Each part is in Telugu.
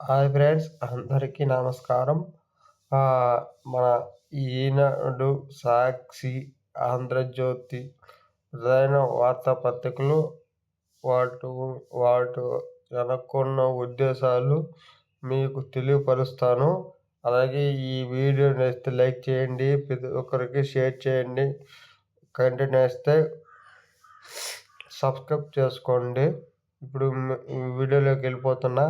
హాయ్ ఫ్రెండ్స్ అందరికీ నమస్కారం. మన ఈనాడు సాక్షి ఆంధ్రజ్యోతి ప్రధాన వార్తాపత్రికలు వాటి వాటి వెనక్కున్న ఉద్దేశాలు మీకు తెలియపరుస్తాను. అలాగే ఈ వీడియో నచ్చితే లైక్ చేయండి ప్రతి ఒక్కరికి షేర్ చేయండి కంటెంట్ నచ్చితే సబ్స్క్రైబ్ చేసుకోండి. ఇప్పుడు వీడియోలోకి వెళ్ళిపోతున్నా.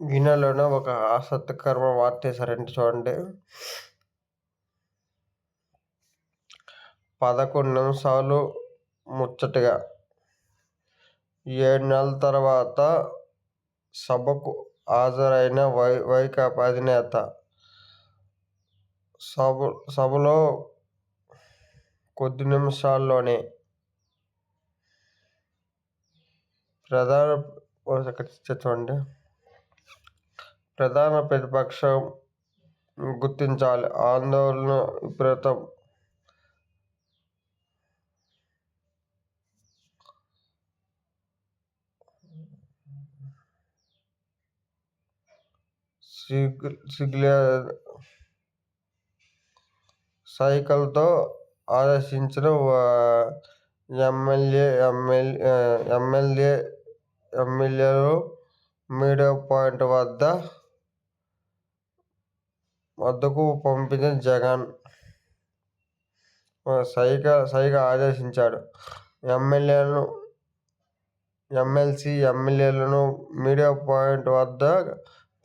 గిన్నెలోనే ఒక ఆసక్తికరమైన వార్త వేశారంటే చూడండి. పదకొండు నిమిషాలు ముచ్చటగా. ఏడు నెలల తర్వాత సభకు హాజరైన వై వైకాపా అధినేత. సభ సభలో కొద్ది నిమిషాల్లోనే ప్రధాన చూడండి. ప్రధాన ప్రతిపక్షం గుర్తించాలి. ఆందోళన విపరీతం. సైకిల్తో ఆదర్శించిన ఎమ్మెల్యే ఎమ్మెల్యే ఎమ్మెల్యే ఎమ్మెల్యేలు మీడియా పాయింట్ వద్ద వద్దకు పంపిన జగన్ సైగ సైగ ఆదేశించాడు. ఎమ్మెల్యేలను ఎమ్మెల్సీ ఎమ్మెల్యేలను మీడియా పాయింట్ వద్ద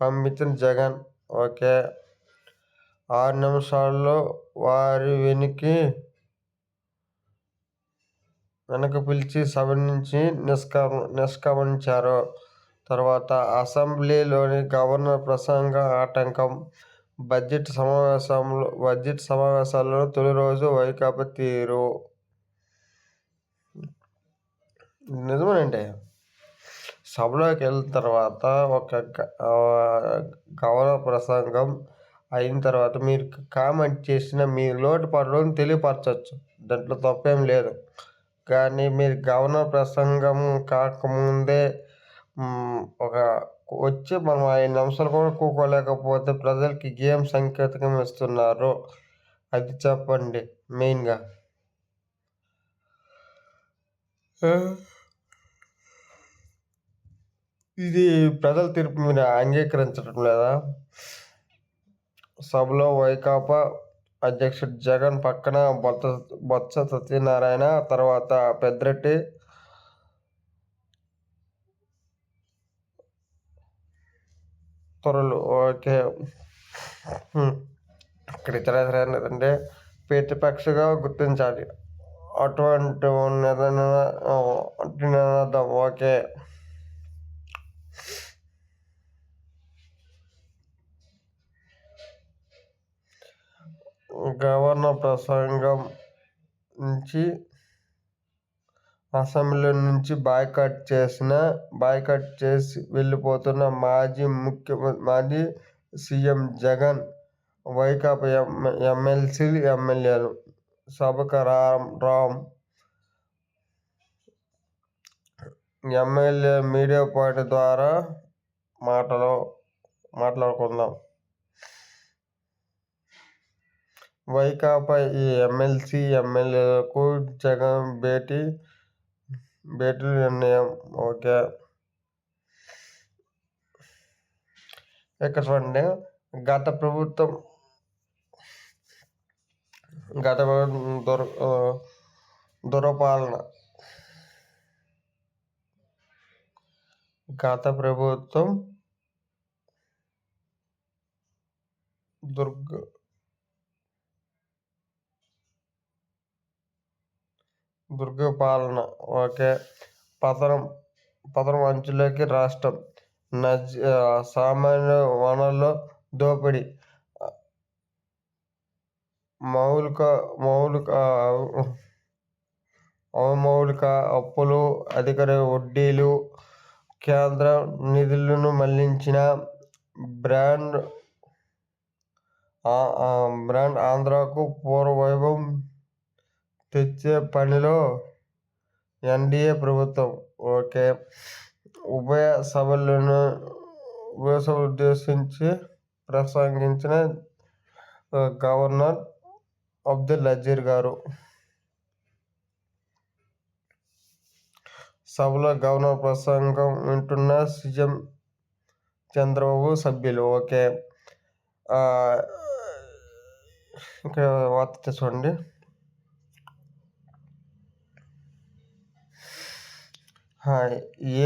పంపించిన జగన్ ఓకే. ఆరు నిమిషాల్లో వారి వెనక్కి వెనక్కి పిలిచి సభ నుంచి నిష్క్రమ నిష్క్రమించారు. తర్వాత అసెంబ్లీలోని గవర్నర్ ప్రసంగ ఆటంకం బడ్జెట్ సమావేశంలో బడ్జెట్ సమావేశాల్లో తొలి రోజు వైకాపా తీరు. నిజమేనండి. సభలోకి వెళ్ళిన తర్వాత ఒక గవర్నర్ ప్రసంగం అయిన తర్వాత మీరు కామెంట్ చేసిన మీ లోటుపాట్లను తెలియపరచవచ్చు దాంట్లో తప్పేం లేదు. కానీ మీరు గవర్నర్ ప్రసంగం కాకముందే ఒక వచ్చి మనం ఐదు నిమిషాలు కూడా కూకోలేకపోతే ప్రజలకి ఏం సంకేతం ఇస్తున్నారు అది చెప్పండి మెయిన్గా. ఇది ప్రజల తీర్పు మీరు అంగీకరించడం లేదా? సభలో వైకాపా అధ్యక్షుడు జగన్ పక్కన బొత్స బొత్స సత్యనారాయణ తర్వాత పెద్దిరెడ్డి. త్వరలు ఓకే. ఇక్కడ ఇతర ఏంటంటే ప్రతిపక్షగా గుర్తించాలి. అటువంటి నినాదం ఓకే. గవర్నర్ ప్రసంగం నుంచి అసెంబ్లీ నుంచి బాయ్కాట్ చేసిన బాయ్కాట్ చేసి వెళ్ళిపోతున్న మాజీ ముఖ్య మాజీ సీఎం జగన్ వైకాపా ఎమ్మెల్సీ ఎమ్మెల్యేలు సబక Ram Ram MLA media party ద్వారా మాటలు మాట్లాడుకుందాం. వైకాపా ఈ ఎమ్మెల్సీ ఎమ్మెల్యేలకు జగన్ భేటీ భేటీ నిర్ణయం. ఓకే. ఇక్కడ చూడండి. గత ప్రభుత్వం గత దుర దురపాలన. గత ప్రభుత్వం దుర్గ దుర్గపాలన. ఓకే. పతనం పతనం అంచులోకి రాష్ట్రం. నజ్ సామాన్య వనరుల దోపిడీ. మౌలిక మౌలిక అవమౌలిక అప్పులు అధిక వడ్డీలు కేంద్ర నిధులను మళ్ళించిన బ్రాండ్ బ్రాండ్ ఆంధ్రాకు పూర్వ వైభవం తెచ్చే పనిలో ఎన్డీఏ ప్రభుత్వం. ఓకే. ఉభయ సభలను ఉభయ ఉద్దేశించి ప్రసంగించిన గవర్నర్ అబ్దుల్ నజీర్ గారు. సభలో గవర్నర్ ప్రసంగం వింటున్న సీఎం చంద్రబాబు సభ్యులు. ఓకే. ఇంకా వార్త చూడండి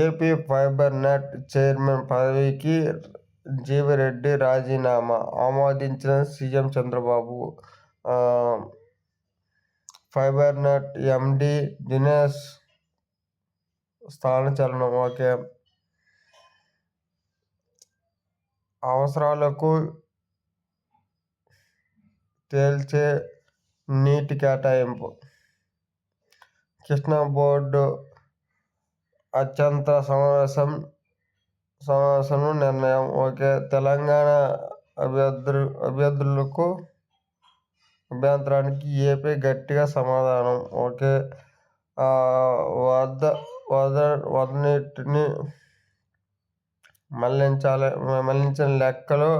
ఏపీ ఫైబర్ నెట్ చైర్మన్ పదవికి జీవిరెడ్డి రాజీనామా. ఆమోదించిన CM Chandrababu fibre net MD Dinesh స్థానచలనం okay. అవసరాలకు తేల్చే నీటి కేటాయింపు. కృష్ణా బోర్డు అత్యంత సమావేశం సమావేశం నిర్ణయం. ఓకే. తెలంగాణ అభ్యర్థు అభ్యర్థులకు అభ్యంతరానికి ఏపీ గట్టిగా సమాధానం. ఓకే. వద్ద వద వదనీటిని మళ్ళించాలి. మళ్ళించిన లెక్కలు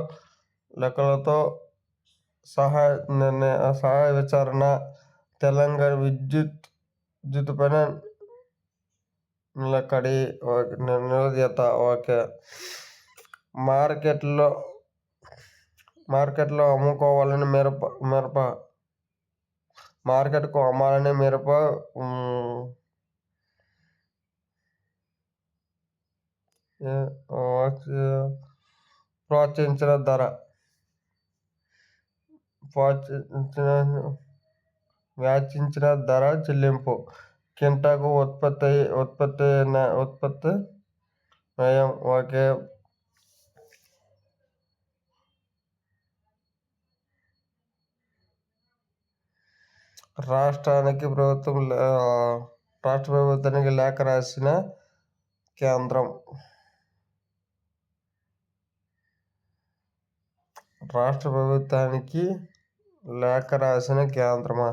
లెక్కలతో సహాయ నిర్ణయ సహాయ విచారణ. తెలంగాణ విద్యుత్ విద్యుత్ పైన నిలకడి నిలదీత ఓకే. మార్కెట్లో మార్కెట్లో అమ్ముకోవాలని మిరప మిరప మార్కెట్కు అమ్మాలని మిరప ప్రోత్సహించిన ధర ప్రోత్సహించిన వ్యాచించిన ధర చెల్లింపు. కింటాకు ఉత్పత్తి ఉత్పత్తి ఉత్పత్తి వ్యయం ఒకే రాష్ట్రానికి ప్రభుత్వం రాష్ట్ర ప్రభుత్వానికి లేఖ రాసిన కేంద్రం. రాష్ట్ర ప్రభుత్వానికి లేఖ రాసిన కేంద్రమా?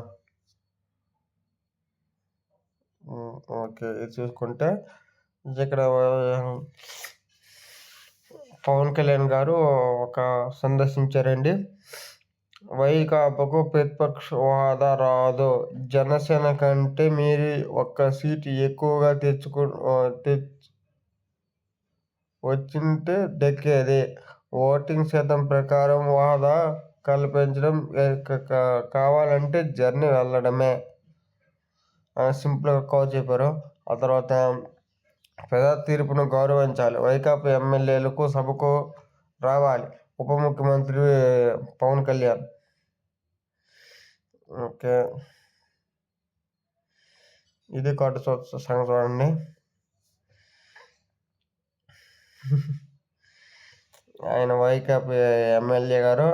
ఓకే. ఇది చూసుకుంటే ఇక్కడ పవన్ కళ్యాణ్ గారు ఒక సందర్శించారండి. వైకాపాకు ప్రతిపక్ష హోదా రాదు. జనసేన కంటే మీరు ఒక్క సీటు ఎక్కువగా తెచ్చుకు తెచ్చి వచ్చింటే దక్కేది. ఓటింగ్ శాతం ప్రకారం హోదా కల్పించడం కావాలంటే జర్నీ వెళ్ళడమే. సింపుల్గా కవర్ చెప్పారు ఆ తర్వాత ప్రజా తీర్పును గౌరవించాలి. వైకాపా ఎమ్మెల్యేలకు సభకు రావాలి. ఉప ముఖ్యమంత్రి పవన్ కళ్యాణ్. ఓకే. ఇది కాటు సంగతి చూడండి. ఆయన వైకాపా ఎమ్మెల్యే గారు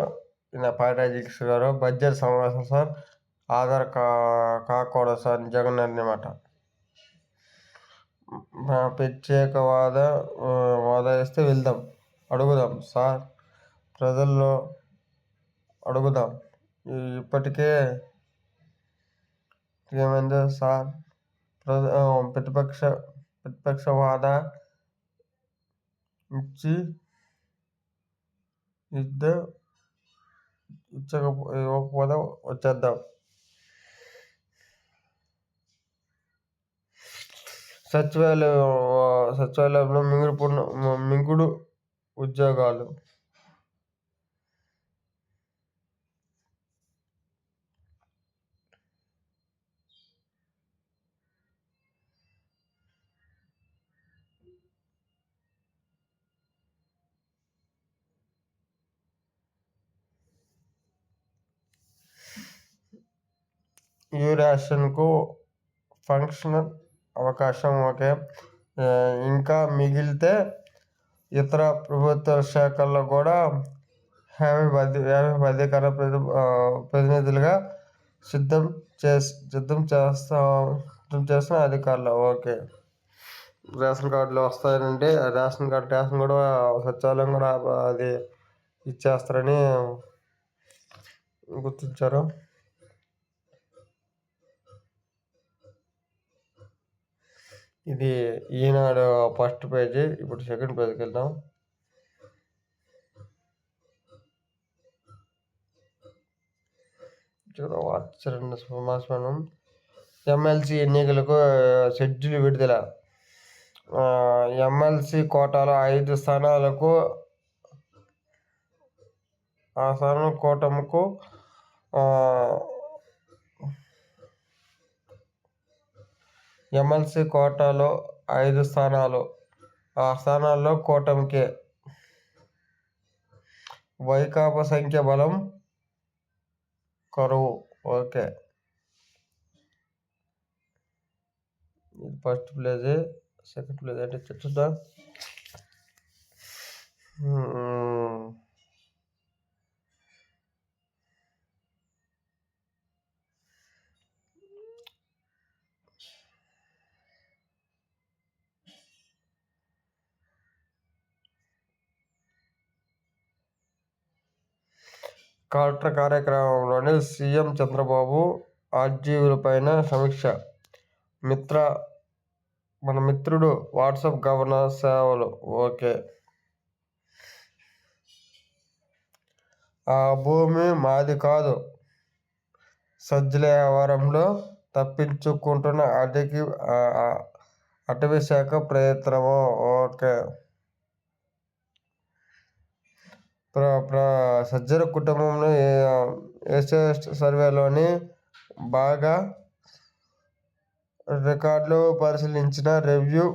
ఈయన పాటాజిక్స్ గారు బడ్జెట్ సమావేశం సార్ ఆధార్ కా కాకూడదు సార్ జగన్ అన్నమాట ప్రత్యేకవాద వాద వేస్తే వెళ్దాం అడుగుదాం సార్. ప్రజల్లో అడుగుదాం. ఇప్పటికే ఏమైందో సార్ ప్రతిపక్ష ప్రతిపక్ష వాదా ఇచ్చి ఇద్దరు ఇచ్చకపో ఇవ్వకపోతే వచ్చేద్దాం. సచివాలయం సచివాలయంలో మింగుడు మింగుడు ఉద్యోగాలు. యూరేషన్కు ఫంక్షనల్ అవకాశం ఓకే. ఇంకా మిగిలితే ఇతర ప్రభుత్వ శాఖల్లో కూడా యాభై పది యాభై పదీకరణ ప్రతి ప్రతినిధులుగా సిద్ధం చేసి సిద్ధం చేస్తా సిద్ధం చేసిన అధికారులు ఓకే. రేషన్ కార్డులు వస్తాయంటే రేషన్ కార్డు రేషన్ కూడా సచివాలయం కూడా అది ఇచ్చేస్తారని గుర్తించారు. ఇది ఈనాడు ఫస్ట్ పేజీ ఇప్పుడు సెకండ్ పేజ్కి వెళ్దాం. ఆచరణ సింహాసనం ఎమ్మెల్సీ ఎన్నికలకు షెడ్యూల్ విడుదల. ఎమ్మెల్సీ కోటాలో ఐదు స్థానాలకు ఆ స్థానం కూటమికు ఎమ్మెల్సీ కోటాలో ఐదు స్థానాలు. ఆ స్థానాల్లో కూటమికే. వైకాపా సంఖ్య బలం కరువు. Okay. First phase second phase. అంటే చూద్దాం కలెక్టర్ కార్యక్రమంలోని సీఎం చంద్రబాబు ఆర్జీవులపైన సమీక్ష. మిత్ర మన మిత్రుడు వాట్సాప్ గవర్నర్ సేవలు. ఓకే. ఆ భూమి మాది కాదు. సజ్జల వ్యవహారంలో తప్పించుకుంటున్న అటకి అటవీ శాఖ ప్రయత్నము? ఓకే. ప్ర ప్ర సజ్జల కుటుంబంలో ఎస్ఎస్ సర్వేలోని బాగా రికార్డులు పరిశీలించిన రెవ్యూ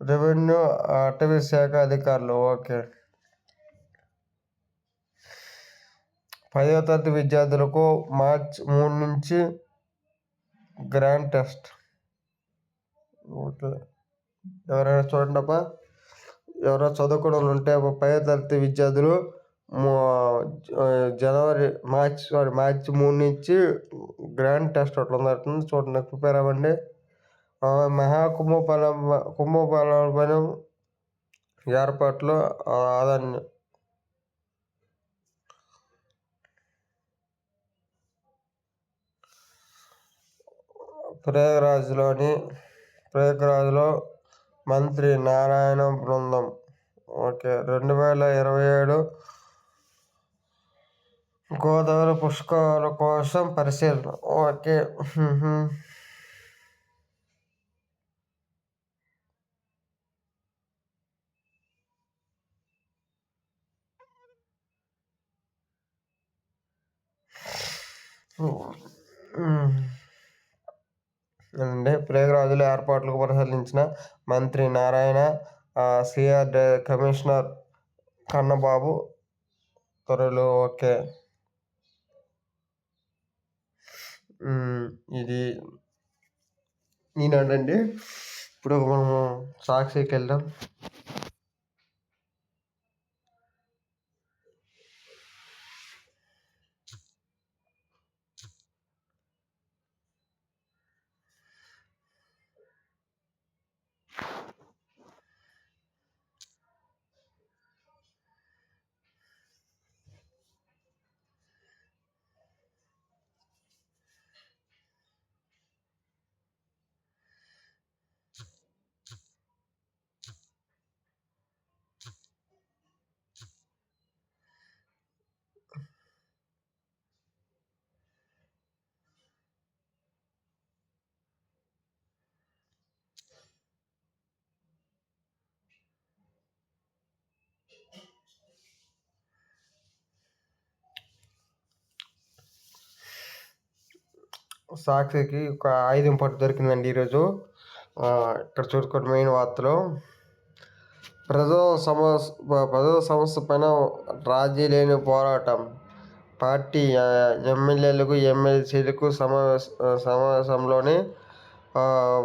రెవెన్యూ అటవీ శాఖ అధికారులు. ఓకే. పదవ తరగతి విద్యార్థులకు మార్చ్ మూడు నుంచి గ్రాండ్ టెస్ట్. ఓకే. ఎవరైనా చూడండి అబ్బా ఎవరైనా చదువుకోవడం ఉంటే పై తరగతి విద్యార్థులు జనవరి మార్చ్ సారీ మార్చి మూడు నుంచి గ్రాండ్ టెస్ట్ ఒకటి ఉందంటుంది చూడండి ప్రిపేర్ అవ్వండి. మహా కుంభఫలం కుంభఫలం ఏర్పాట్లు ఆదాన్ని. ప్రయాగరాజ్లోని ప్రయాగరాజ్లో మంత్రి నారాయణ బృందం. ఓకే. రెండు వేల ఇరవై ఏడు గోదావరి పుష్కరాల కోసం పరిశీలన. ఓకే. అండి ప్రయాగరాజులో ఏర్పాట్లకు పరిశీలించిన మంత్రి నారాయణ సిఆర్ కమిషనర్ కన్నబాబు త్వరలో ఓకే. ఇది ఈనాడండి ఇప్పుడు మనము సాక్షికి వెళ్దాం. సాక్షికి ఒక ఆయుధం పట్టు దొరికిందండి ఈరోజు. ఇక్కడ చూసుకోండి మెయిన్ వార్తలు. ప్రజా సమస్ ప్రజా సమస్య పైన రాజీ లేని పోరాటం. పార్టీ ఎమ్మెల్యేలకు ఎమ్మెల్సీలకు సమావేశ సమావేశంలోని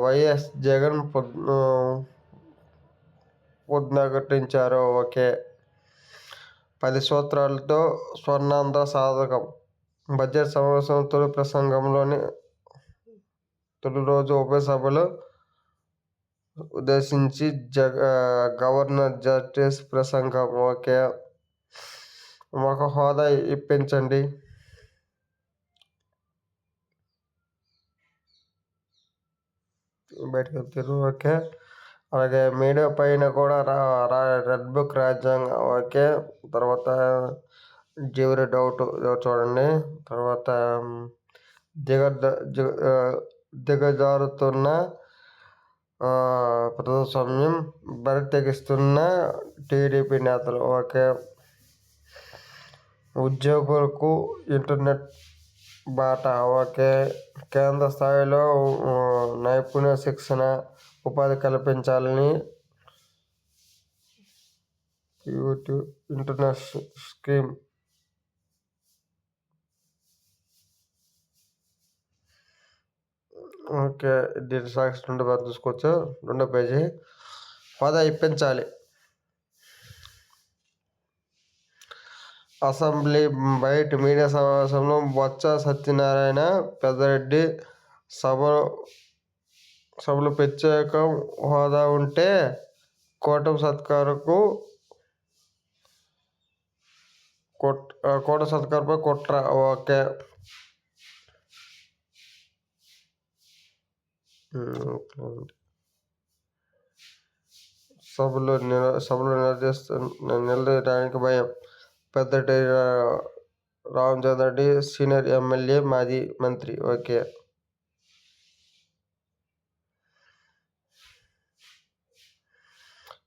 వైఎస్ జగన్ పునరుద్ధరించారు ఓకే. పది సూత్రాలతో స్వర్ణాంధ్ర సాధకం. బడ్జెట్ సమావేశం తొలి ప్రసంగంలోని తొలి రోజు ఉభయ సభలు ఉద్దేశించి జగ గవర్నర్ జస్టిస్ ప్రసంగం ఓకే. ఒక హోదా ఇప్పించండి. బయటకు వెళ్తారు ఓకే. అలాగే మీడియా పైన కూడా రా రా రెడ్ బుక్ రాజ్యాంగం ఓకే. తర్వాత జీవరి డౌట్ చూడండి. తర్వాత దిగ దిగజారుతున్న ప్రజాస్వామ్యం బరితెగిస్తున్న టీడీపీ నేతలు. ఓకే. ఉద్యోగులకు ఇంటర్నెట్ బాట. ఓకే. కేంద్ర స్థాయిలో నైపుణ్య శిక్షణ ఉపాధి కల్పించాలని యూట్యూబ్ ఇంటర్నెట్ స్కీమ్ ఓకే దీని సాక్స్ రెండు బాగా చూసుకోవచ్చు రెండో పేజీ. హోదా ఇప్పించాలి. అసెంబ్లీ బయట మీడియా సమావేశంలో బొత్స సత్యనారాయణ పెద్దరెడ్డి సభ సభలో ప్రత్యేక హోదా ఉంటే కూటమి సత్కారకు కోట సత్కారపై కుట్ర. ఓకే. సభలో సభలో నిలదీస్తు నిలదీయడానికి భయం. పెద్దటి రామచంద్ర రెడ్డి సీనియర్ ఎమ్మెల్యే మాజీ మంత్రి. ఓకే.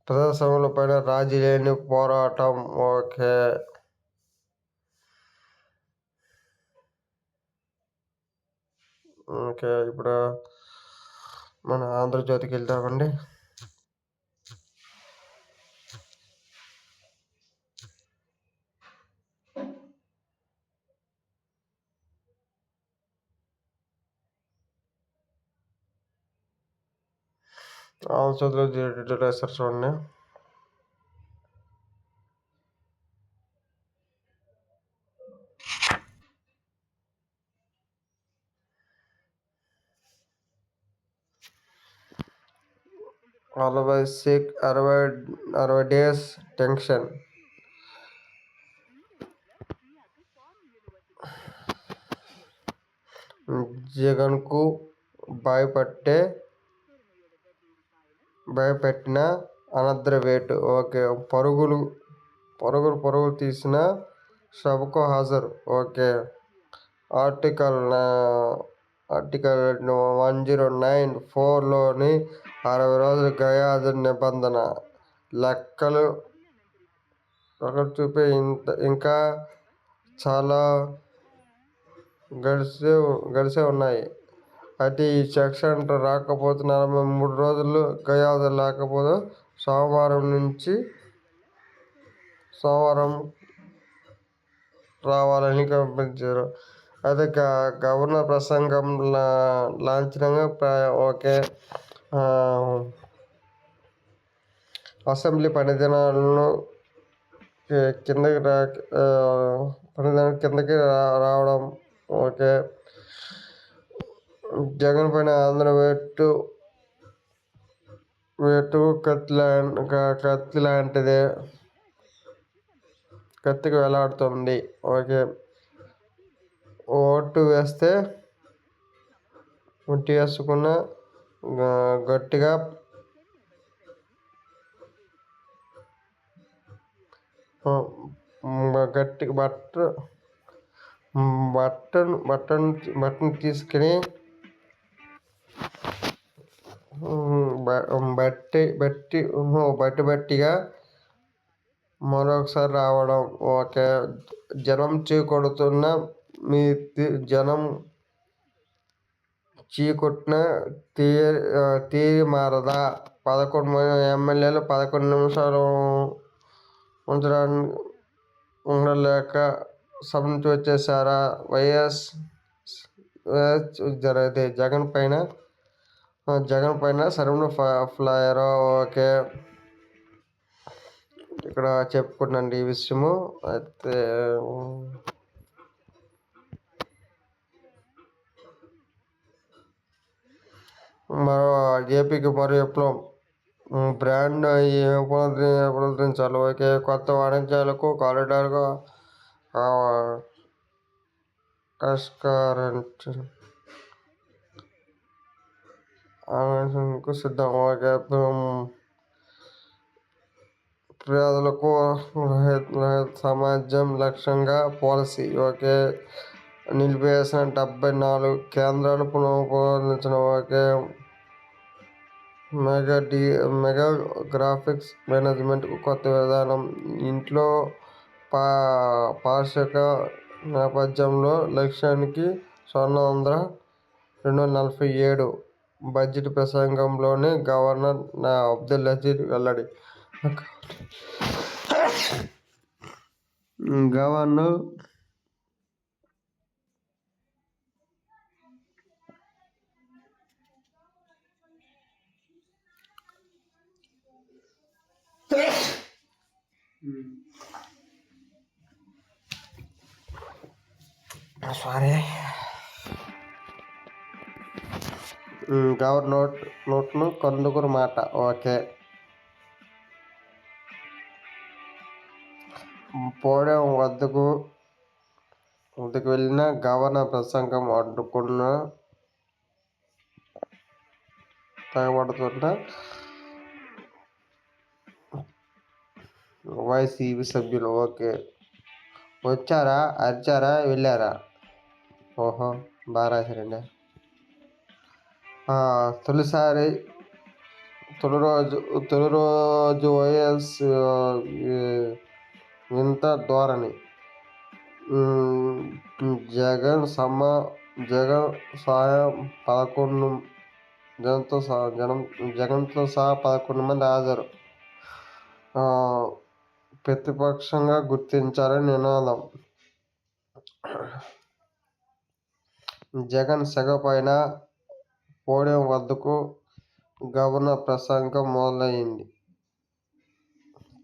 ప్రజాస్వామ్యుల పైన రాజీ లేని పోరాటం. ఓకే. ఓకే ఇప్పుడు మన ఆంధ్రజ్యోతికి వెళ్తామండి ఆంధ్రజ్యోతిలో రాశారు చూడండి. అరవై సిక్ అరవై అరవై డేస్ టెన్షన్. జగన్కు భయపట్టే భయపెట్టిన అనద్ర వేటు. ఓకే పరుగులు పరుగులు పరుగులు తీసిన సభకు హాజరు. Okay article article one zero nine ఫోర్లోని అరవై రోజులు గయాదర్ నిబంధన. లెక్కలు అక్కడ చూపే ఇంత ఇంకా చాలా గడిసే గడిసే ఉన్నాయి. అయితే ఈ సెక్షన్ రాకపోతే నలభై మూడు రోజులు గయాదు లేకపోతే సోమవారం నుంచి సోమవారం రావాలని పంపించారు అయితే గవర్నర్ ప్రసంగం లాంఛనంగా ఓకే. అసెంబ్లీ పనిదినాలను కిందకి రా పనిదినాలు కిందకి రావడం ఓకే. జగన్ పైన ఆంధ్ర వేటు వేటు కత్తి కత్తి లాంటిదే. కత్తికి వేలాడుతుంది ఓకే. ఓటు వేస్తే ఒట్టి వేసుకున్న గట్టిగా గట్టి బట్ట బట్టను బట్టను బట్టను తీసుకుని బట్టి బట్టి బట్టి బట్టిగా మరొకసారి రావడం ఓకే జనం చీకొడుతున్న మీ జనం చీకొట్టిన తీ తీరి మారదా? పదకొండు మంది ఎమ్మెల్యేలు పదకొండు నిమిషాలు ఉంచడానికి ఉండలేక సభ నుంచి వచ్చేసారా? వైఎస్ జరిగితే జగన్ పైన జగన్ పైన సరైన ఫ్లయర్. ఓకే. ఇక్కడ చెప్పుకున్నాండి ఈ విషయము. అయితే మరో ఏపీకి మరో విప్లవం బ్రాండ్ పునరుద్ధరించాలి ఓకే కొత్త వాణిజ్యాలకు కారిడార్గా రెస్టారెంట్ ఆలోచనకు సిద్ధం ఓకే పేదలకు సమాజం లక్ష్యంగా పాలసీ ఓకే నిలిపివేసిన డెబ్బై నాలుగు కేంద్రాలు పునఃప్రారంభించిన okay mega D mega graphics management కొత్త విధానం. ఇంట్లో పా పార్షక నేపథ్యంలో లక్ష్యానికి స్వర్ణాంధ్ర రెండు వందల నలభై ఏడు బడ్జెట్ ప్రసంగంలోనే గవర్నర్ నా అబ్దుల్ నజీర్ వెల్లడి. గవర్నర్ సారీ గవర్ నోట్ నోట్లు కందుకురు మాట. ఓకే. పోవడం వద్దకు వద్దకు వెళ్ళిన గవర్నర్ ప్రసంగం అడ్డుకున్న తగబడుతున్న వైసీపీ సభ్యులు ఓకే. వచ్చారా? అరిచారా? వెళ్ళారా? ఓహో బాగా రాశారండి తొలిసారి తొలి రోజు తొలి రోజు వైఎస్ వింత ధోరణి. జగన్ సమ జగన్ సహాయం పదకొండు జనంతో సహా జనం జగన్తో సహా పదకొండు మంది హాజరు. ప్రతిపక్షంగా గుర్తించాలని నినాదం. జగన్ సెగ పైన పోడియం వద్దకు గవర్నర్ ప్రసంగం మొదలైంది.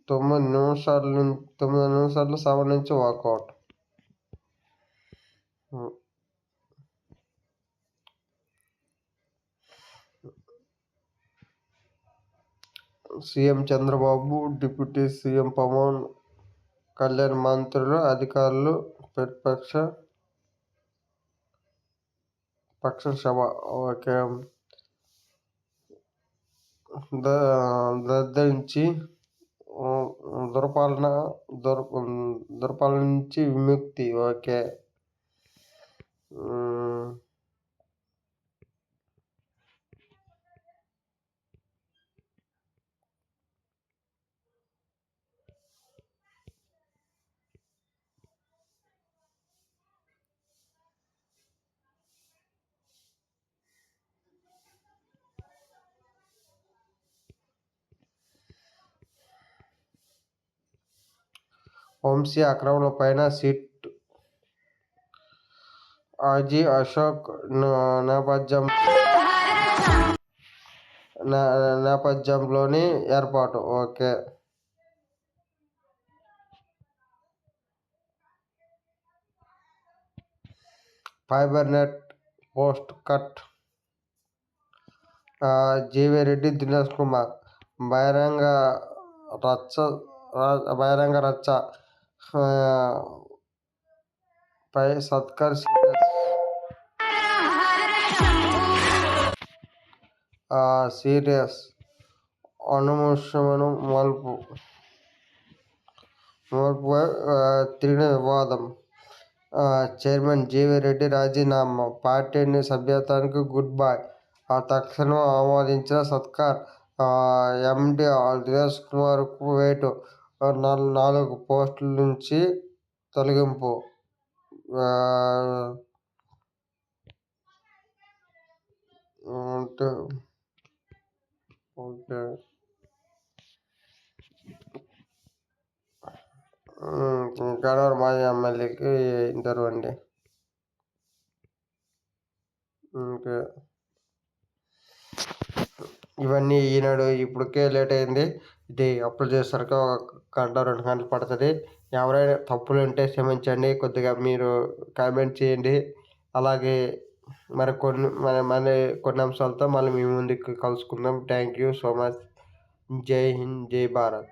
తొమ్మిది నిమిషాల తొమ్మిది నిమిషాలు సభ నుంచి walkout. CM Chandrababu deputy CM Pawan Kalyan మంత్రులు అధికారులు ప్రతిపక్ష పక్ష సభ ఓకే దద్దరించి దురపాలన దుర దురపాలన నుంచి విముక్తి ఓకే. వంశీ పైన సిట్. ఆజీ అశోక్ నేపథ్యం నేపథ్యంలోని ఏర్పాటు. Okay. Fibre net post cut. GV Reddy Dinesh Kumar. బహిరంగ రచ్చ బహిరంగ రచ్చ. పై సత్కర్ సీరియస్. అనుమోషమను మలుపు. మలుపుపై తిరిగిన వివాదం. చైర్మన్ జీవి రెడ్డి రాజీనామా. పార్టీని సభ్యత్వానికి గుడ్ బై. తక్షణం ఆమోదించిన సత్కార్ ఎండి దినేష్ కుమార్కు వేటు. నాలుగు పోస్టుల నుంచి తొలగింపు. అంటే ఓకే. గడవర మాజీ ఎమ్మెల్యేకి ఇంటర్వ్యూ అండి. ఓకే. ఇవన్నీ ఈనాడు ఇప్పటికే లేట్ అయింది. ఇది అప్లోడ్ చేసరికి ఒక గంట రెండు గంటలు పడుతుంది. ఎవరైనా తప్పులు ఉంటే క్షమించండి. కొద్దిగా మీరు కామెంట్ చేయండి. అలాగే మరి కొన్ని మన మన కొన్ని అంశాలతో మళ్ళీ మీ ముందుకు కలుసుకుందాం. Thank you so much. జై హింద్ జై భారత్.